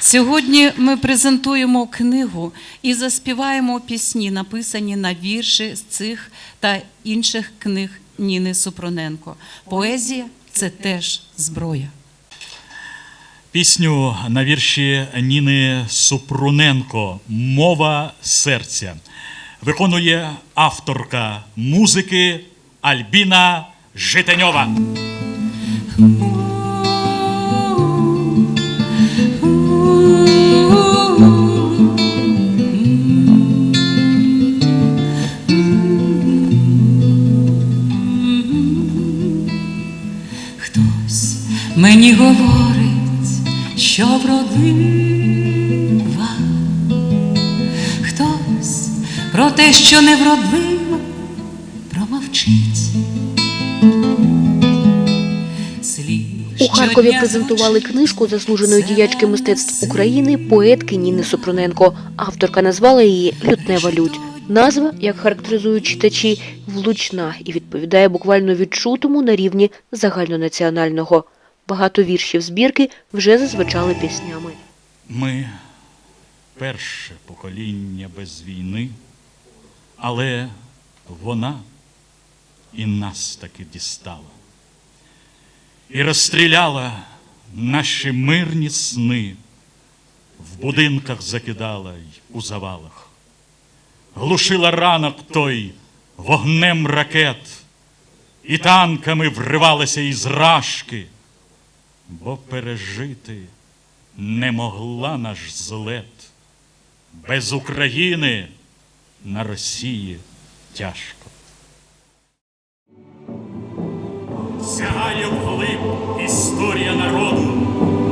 Сьогодні ми презентуємо книгу і заспіваємо пісні, написані на вірші з цих та інших книг Ніни Супроненко. Поезія це теж зброя. Пісню на вірші Ніни Супруненко Мова серця виконує авторка музики Альбіна Житеньова. Говорить, що вродлива, хтось про те, що не вродлива, промовчить. У Харкові презентували книжку заслуженої діячки мистецтв України поетки Ніни Супруненко. Авторка назвала її Лютнева лють. Назва, як характеризують читачі, влучна і відповідає буквально відчутому на рівні загальнонаціонального. Багато віршів збірки вже зазвучали піснями. Ми перше покоління без війни, але вона і нас таки дістала. І розстріляла наші мирні сни, в будинках закидала й у завалах. Глушила ранок той вогнем ракет, і танками вривалася із рашки, бо пережити не могла наш злет. Без України на Росії тяжко. Сягає вглиб історія народу.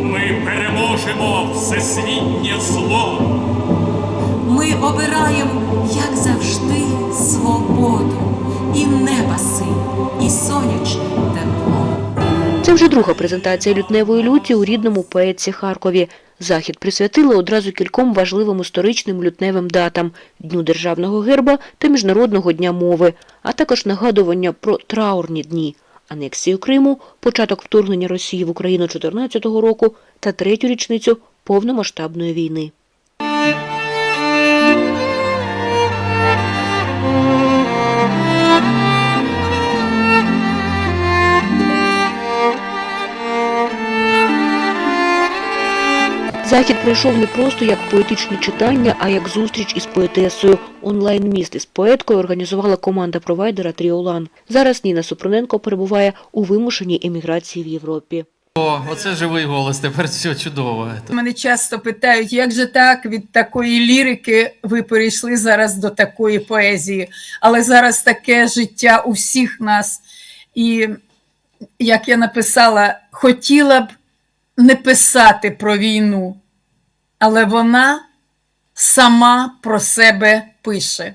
Ми переможемо всесвітнє зло. Ми обираємо, як завжди, свободу, і неба синь, і сонячне тепло. Це вже друга презентація лютневої люті у рідному поетці Харкові. Захід присвятили одразу кільком важливим історичним лютневим датам – Дню Державного герба та Міжнародного дня мови, а також нагадування про траурні дні – анексію Криму, початок вторгнення Росії в Україну 2014 року та третю річницю повномасштабної війни. Захід пройшов не просто як поетичне читання, а як зустріч із поетесою. Онлайн-міст із поеткою організувала команда провайдера Тріолан. Зараз Ніна Супруненко перебуває у вимушеній еміграції в Європі. О, оце живий голос, тепер все чудово. Мене часто питають, як же так від такої лірики ви перейшли зараз до такої поезії. Але зараз таке життя у всіх нас. І як я написала, хотіла б не писати про війну, але вона сама про себе пише.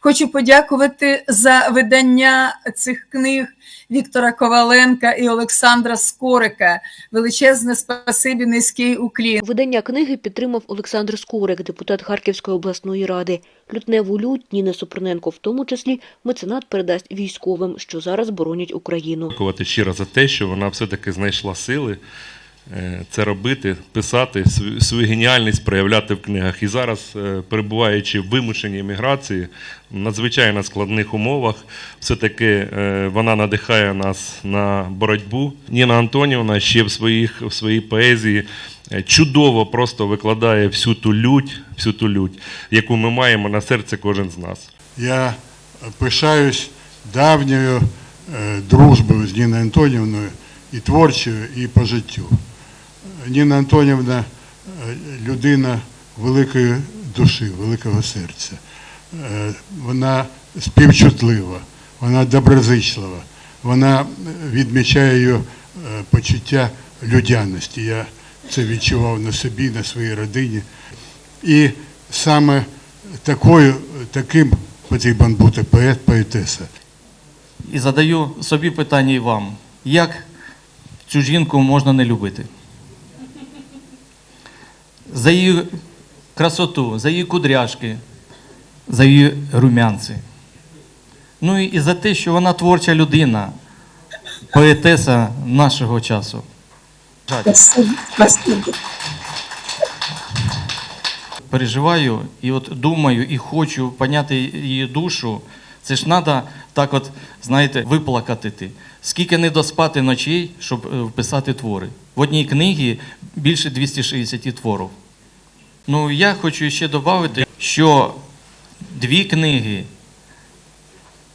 Хочу подякувати за видання цих книг Віктора Коваленка і Олександра Скорика. Величезне спасибі, низький уклін. Видання книги підтримав Олександр Скорик, депутат Харківської обласної ради. Лютневу лють Ніна Супруненко в тому числі меценат передасть військовим, що зараз боронять Україну. Дякувати щиро за те, що вона все-таки знайшла сили це робити, писати, свою, геніальність проявляти в книгах. І зараз, е, перебуваючи в вимушеній еміграції, в надзвичайно складних умовах, все-таки е, вона надихає нас на боротьбу. Ніна Антонівна ще в, своїх, в своїй поезії е, чудово просто викладає всю ту лють, всю ту лють, яку ми маємо на серці кожен з нас. Я пишаюсь давньою е, дружбою з Ніною Антонівною і творчою, і по життю. Ніна Антонівна е, людина великої душі, великого серця. Е, Вона співчутлива, вона доброзичлива, вона відмічає її е, почуття людяності. Я це відчував на собі, на своїй родині. І саме такою, таким потрібен бути поет, поетеса. І задаю собі питання і вам: як цю жінку можна не любити? За її красоту, за її кудряшки, за її румянці. Ну і- за те, що вона творча людина, поетеса нашого часу. Переживаю і от думаю і хочу поняти її душу. Це ж треба так, от, знаєте, виплакати. Скільки не доспати ночей, щоб е, вписати твори. В одній книгі більше 260 творів. Ну, я хочу ще додати, що дві книги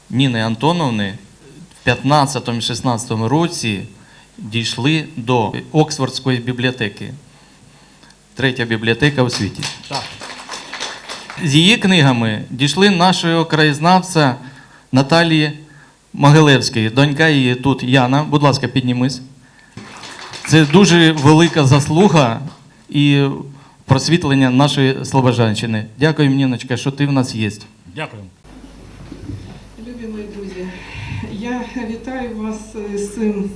Ніни Антоновни в 15-16 році дійшли до Оксфордської бібліотеки. Третя бібліотека у світі. З її книгами дійшли нашого краєзнавця Наталії Могилевської. Донька її тут Яна. Будь ласка, піднімись. Це дуже велика заслуга і просвітлення нашої Слобожанщини. Дякую, Ніночка, що ти в нас є. Дякую. Любі мої друзі, я вітаю вас е, з цим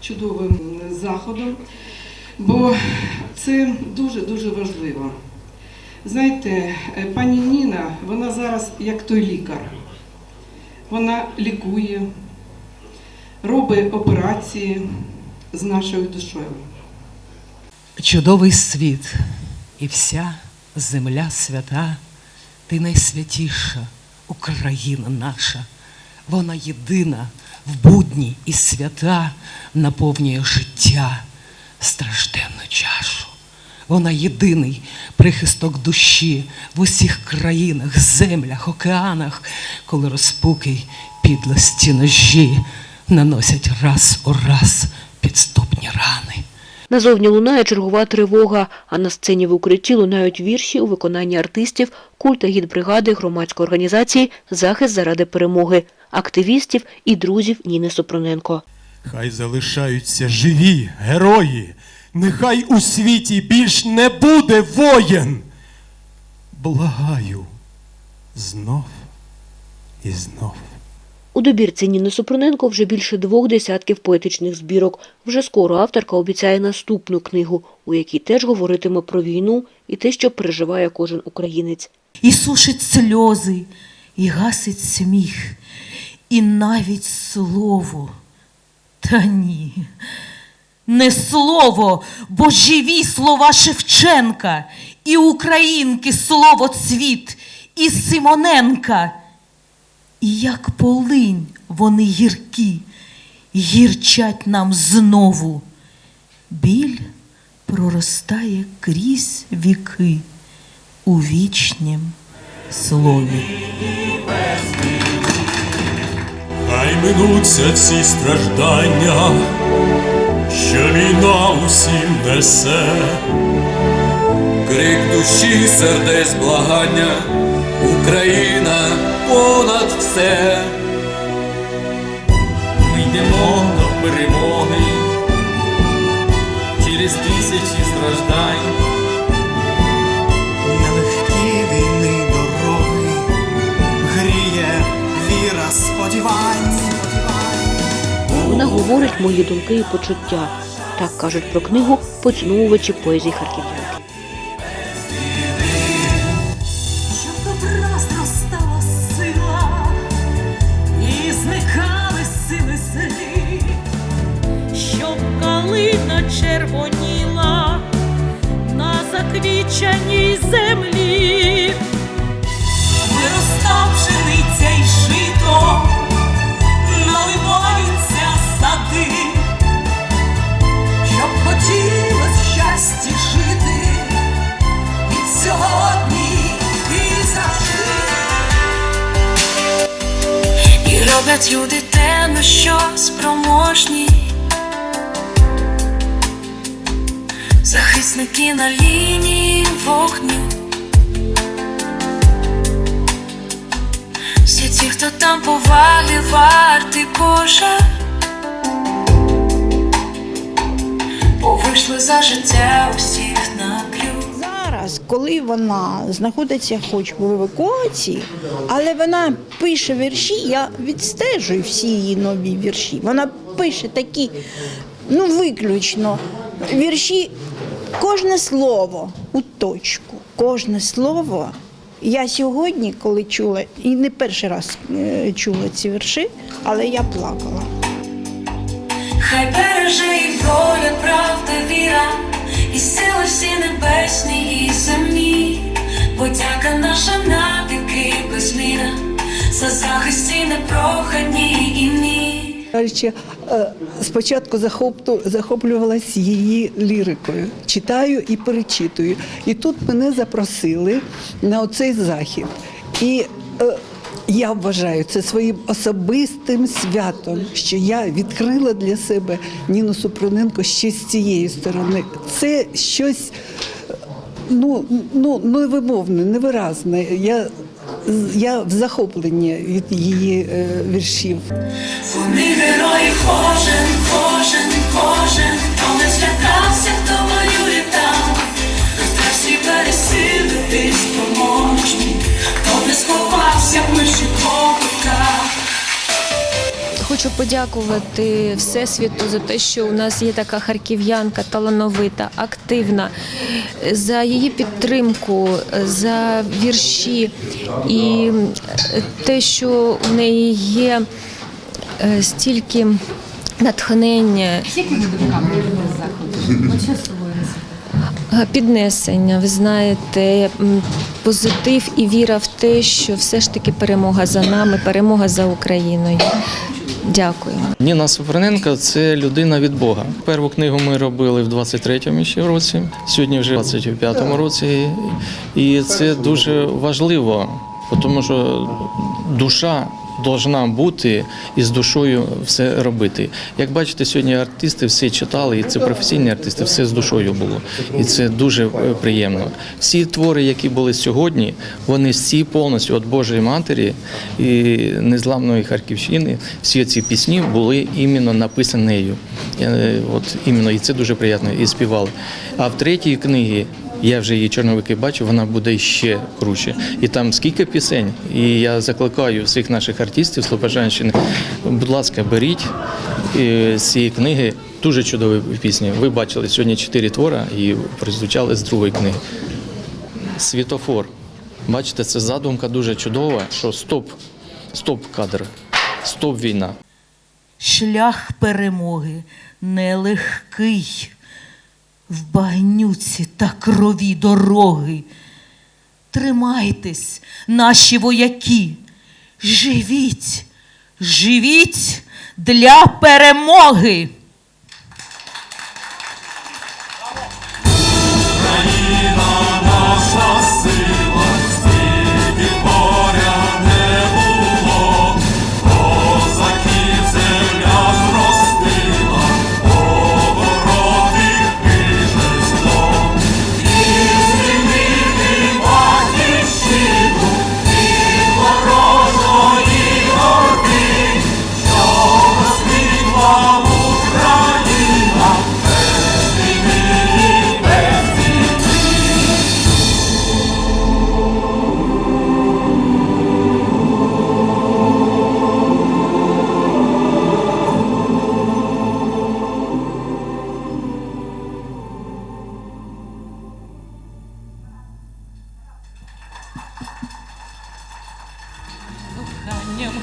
чудовим заходом, бо це дуже-дуже важливо. Знаєте, е, пані Ніна, вона зараз як той лікар. Вона лікує, робить операції з нашою душою. Чудовий світ і вся земля свята, ти найсвятіша Україна наша, вона єдина в будні і свята наповнює життя стражденну чашу. Вона єдиний прихисток душі в усіх країнах, землях, океанах, коли розпуки підлості ножі наносять раз у раз підступні рани. Назовні лунає чергова тривога, а на сцені в укритті лунають вірші у виконанні артистів культа гідбригади громадської організації Захист заради перемоги, активістів і друзів Ніни Сопроненко. Хай залишаються живі герої, нехай у світі більш не буде воєн. Благаю знов і знов. У добірці Ніни Супруненко вже більше двох десятків поетичних збірок. Вже скоро авторка обіцяє наступну книгу, у якій теж говоритиме про війну і те, що переживає кожен українець. і сушить сльози, і гасить сміх, і навіть слово. Та ні, не слово, бо живі слова Шевченка, і українки слово цвіт, і Симоненка. І як полинь вони гіркі, гірчать нам знову. Біль проростає крізь віки у вічнім слові. Хай минуться ці страждання, що війна усім несе. Крик душі, сердець благання, Україна понад все. Ми йдемо до перемоги через тисячі страждань. Нелегкі війни дороги, гріє віра сподівань. Вона говорить мої думки і почуття. Так кажуть про книгу поціновувачі поезії харків'янки. Заквіченій землі. Виростав пшениця й жито, наливаються сади, щоб хотілось щастя жити від сьогодні і завжди. І роблять люди Захисники на лінії вогню. Всі ті, хто там поваги варти Боже. Повийшли за життя усіх на крюк. Зараз, коли вона знаходиться хоч в евакуації, але вона пише вірші, я відстежую всі її нові вірші. Вона пише такі, ну виключно, вірші, кожне слово у точку, кожне слово. Я сьогодні, коли чула, і не перший раз е, чула ці вірші, але я плакала. Хай береже їх доля, правда, віра, і сили всі небесні і земні. Подяка наша навіки безміра, за захист ці непрохані і мій. Кажучи, е, спочатку захоплю, захоплювалась її лірикою. Читаю і перечитую. І тут мене запросили на оцей захід. І е, я вважаю це своїм особистим святом, що я відкрила для себе Ніну Супруненко ще з цієї сторони. Це щось ну, ну, невимовне, невиразне. Я, я в захопленні від її е, віршів. Вони герої кожен, кожен, кожен, але не Хочу подякувати Всесвіту за те, що у нас є така харків'янка талановита, активна, за її підтримку, за вірші і те, що в неї є е, стільки натхнення. Якими думками заходу? От що з собою? Е, Піднесення, ви знаєте, позитив і віра в те, що все ж таки перемога за нами, перемога за Україною. Дякую. Ніна Супруненко – це людина від Бога. Першу книгу ми робили в 23-му ще році, сьогодні вже в 25-му році. І це дуже важливо, тому що душа должна бути і з душою все робити. Як бачите, сьогодні артисти все читали, і це професійні артисти, все з душою було. І це дуже е, приємно. Всі твори, які були сьогодні, вони всі повністю від Божої Матері і незламної Харківщини, всі ці пісні були іменно написані нею. Е, От іменно, і це дуже приємно, і співали. А в третій книгі я вже її чорновики бачу, вона буде ще круче. І там скільки пісень. І я закликаю всіх наших артистів Слобожанщини, будь ласка, беріть е, з цієї книги дуже чудові пісні. Ви бачили сьогодні чотири твора і прозвучали з другої книги. Світофор. Бачите, це задумка дуже чудова, що стоп, стоп кадр, стоп війна. Шлях перемоги нелегкий, в багнюці та крові дороги. Тримайтесь, наші вояки, живіть, живіть для перемоги.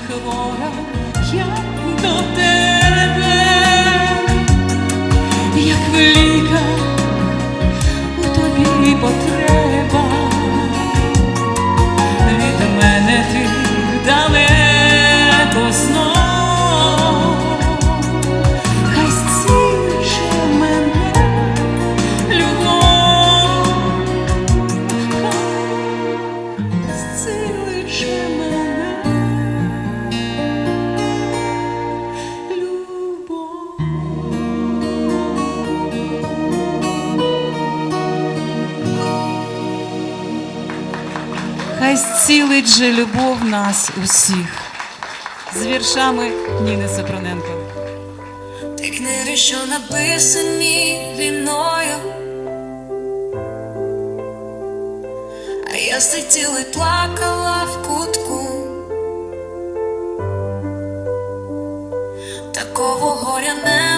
Хвора, я до тебе, зцілить же любов нас усіх. З віршами Ніни Сапроненко. Ті книги, що написані війною. А я сиділа й плакала в кутку. Такого горя не.